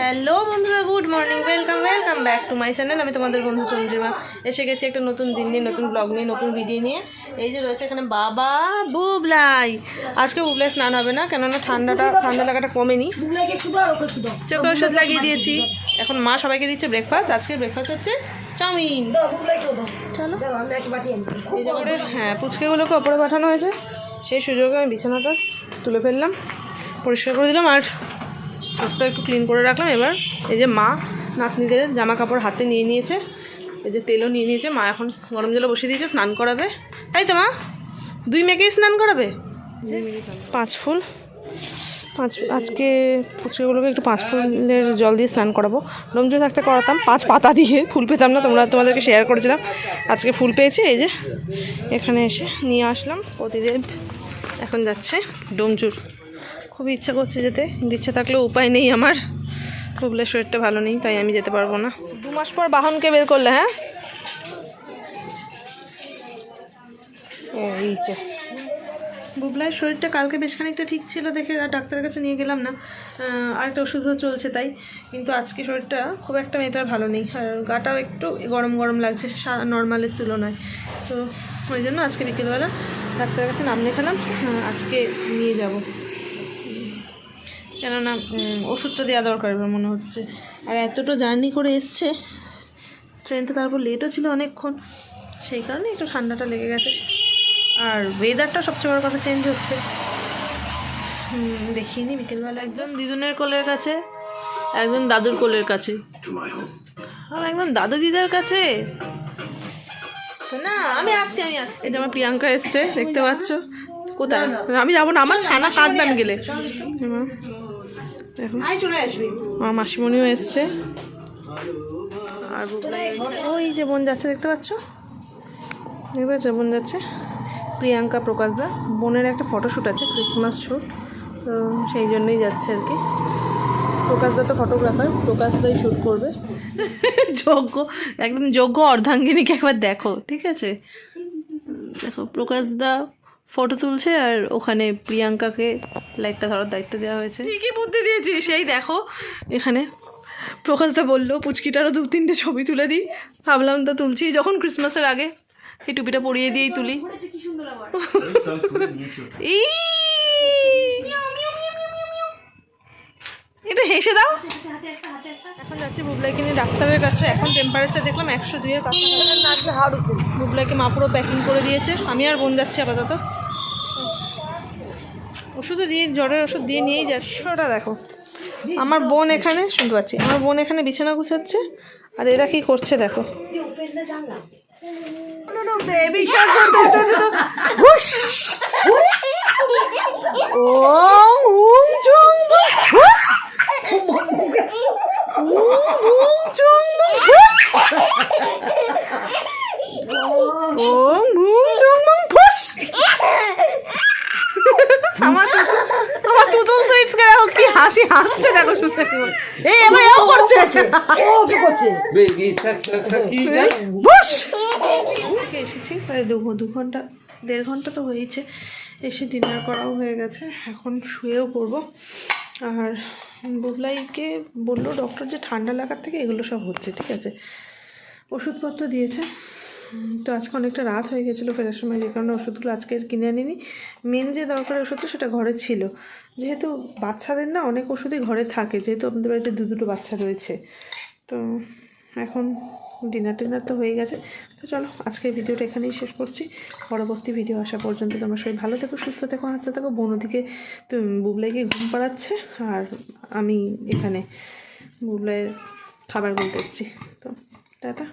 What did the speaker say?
Hello বন্ধুরা, good morning, welcome welcome back to my channel. আমি তোমাদের বন্ধু চন্দ্রিমা। এসে গেছি একটা নতুন দিন নিয়ে, নতুন ব্লগ নিয়ে, নতুন ভিডিও নিয়ে। এই যে রয়েছে এখানে বাবা বুবলাই। আজকে বুবলাই স্নান হবে না, কেননা ঠান্ডাটা, ঠান্ডা লাগাটা কমেনি। চোখে ওষুধ লাগিয়ে দিয়েছি। এখন মা সবাইকে দিচ্ছে ব্রেকফাস্ট আজকে ব্রেকফাস্ট হচ্ছে চাউমিন। হ্যাঁ পুচকেগুলোকে ওপরে পাঠানো হয়েছে। সেই সুযোগে আমি বিছানাটা তুলে ফেললাম, পরিষ্কার করে দিলাম। আর হাতটা একটু ক্লিন করে রাখলাম। এবার এই যে মা নাতনিদের জামা কাপড় হাতে নিয়ে নিয়েছে। এই যে তেলও নিয়ে নিয়েছে। মা এখন গরম জলে বসিয়ে দিয়েছে স্নান করাবে। তাই তো মা? দুই মেয়েকেই স্নান করাবে? পাঁচ ফুল। পাঁচ আজকে ফুচকাগুলোকে একটু পাঁচ ফুলের জল দিয়ে স্নান করাবো। রমজো থাকতে করাতাম। পাঁচ পাতা দিয়ে ফুল পেতাম না তোমরা তোমাদেরকে শেয়ার করেছিলাম। আজকে ফুল পেয়েছে এই যে এখানে এসে নিয়ে আসলাম। প্রতিদিন এখন যাচ্ছে ডোমচুর খুবই ইচ্ছা করছে যেতে। কিন্তু ইচ্ছা থাকলেও উপায় নেই আমার। বুবলের শরীরটা ভালো নেই তাই আমি যেতে পারব না। দু মাস পর বাহনকে বের করলে হ্যাঁ? এই যে। শরীরটা কালকে বেশ খানিকটা ঠিক ছিল দেখে আর ডাক্তারের কাছে নিয়ে গেলাম না। আহ, আরেকটা ওষুধও চলছে তাই। কিন্তু আজকে শরীরটা খুব একটা মেয়েটার ভালো নেই। আর গাটাও একটু গরম গরম লাগছে নর্মালের তুলনায়। তো ওই জন্য আজকে বিকেলবেলা ডাক্তারের কাছে নাম লেখালাম আজকে নিয়ে যাব। কেননা ওষুধটা দেওয়া দরকার এবার মনে হচ্ছে। আর এতটা জার্নি করে এসছে, ট্রেনটা তারপর লেটও ছিল অনেকক্ষণ, সেই কারণে একটু ঠান্ডাটা লেগে গেছে। আর ওয়েদারটা সবচেয়ে বড় কথা চেঞ্জ হচ্ছে। দেখিনি, বিকেলবেলা একজন দিদুনের কোলের কাছে একজন দাদুর কোলের কাছে। আর একজন দাদু দিদার কাছে? না, আমি আসছি আমি আসছি। যে আমার প্রিয়াঙ্কা এসছে, দেখতে পাচ্ছ? কোথায়? আমি যাব না, আমার ছানা কাঁদবে আমি গেলে। দেখো আমার মাসিমণিও এসছে। আর ওই যে বোন যাচ্ছে দেখতে পাচ্ছ? দেখতে পাচ্ছ? বোন যাচ্ছে। প্রিয়াঙ্কা প্রকাশদা বোনের একটা ফটোশ্যুট আছে ক্রিসমাস শ্যুট তো সেই জন্যই যাচ্ছে আর কি। প্রকাশদা তো ফটোগ্রাফার প্রকাশদাই শ্যুট করবে। যোগ্য একদম যোগ্য অর্ধাঙ্গিনীকে একবার দেখো ঠিক আছে? দেখো প্রকাশদা ফটো তুলছে আর ওখানে প্রিয়াঙ্কাকে লাইটটা ধরার দায়িত্ব দেওয়া হয়েছে। কি বুদ্ধি দিয়েছি সেই দেখো এখানে প্রকাশদা বলল পুচকিটারও দু তিনটে ছবি তুলে দিই। ভাবলাম তো তুলছি যখন ক্রিসমাসের আগে এই টুপিটা পরিয়ে দিয়েই তুলি। এটা হেসে দাও। এখন যাচ্ছি বুবলাইকে নিয়ে ডাক্তারের কাছে। এখন টেম্পারেচার দেখলাম একশো দুইয়ের কাছাকাছি। বুবলাইকে মা পুরো প্যাকিং করে দিয়েছে। আমি আর বোন যাচ্ছি আপাতত। ওষুধও দিয়ে জ্বরের ওষুধ দিয়ে নিয়েই যাচ্ছে। ওটা দেখো। আমার বোন এখানে শুনতে পাচ্ছি আমার বোন এখানে বিছানা গুছাচ্ছে আর এরা কি করছে দেখো। ও উম চুং ফুস আমার তো- আমার তুতুল সুইটস কে দেখো কি হাসি হাসছে দেখো শুনতে এই এবার এও করছে। Baby shark shark shark কি বুস এসেছি? প্রায় দু দু ঘণ্টা দেড় ঘণ্টা তো হয়েছে এসে ডিনার করাও হয়ে গেছে। এখন শুয়েও পড়ব। আর বুবলাইকে বলল ডক্টর যে ঠান্ডা লাগার থেকে এগুলো সব হচ্ছে ঠিক আছে? ওষুধপত্র দিয়েছে। তো আজকে অনেকটা রাত হয়ে গেছিল ফেরার সময়, যে কারণে ওষুধগুলো আজকে কিনে আনিনি। মেন যে দরকারি ওষুধটা সেটা ঘরে ছিল। যেহেতু বাচ্চাদের না অনেক ওষুধই ঘরে থাকে, যেহেতু আমাদের বাড়িতে দু দুটো বাচ্চা রয়েছে। তো এখন ডিনার টিনার তো হয়ে গেছে। তো চলো আজকের ভিডিওটা এখানেই শেষ করছি। পরবর্তী ভিডিও আসা পর্যন্ত তোমরা সবাই ভালো থেকো, সুস্থ থেকো, হাসতে থাকো। তো বুবলাইকে ঘুম পাড়াচ্ছে, আর আমি এখানে বুবলাইয়ের খাবার বলতে এসেছি। তো টাটা।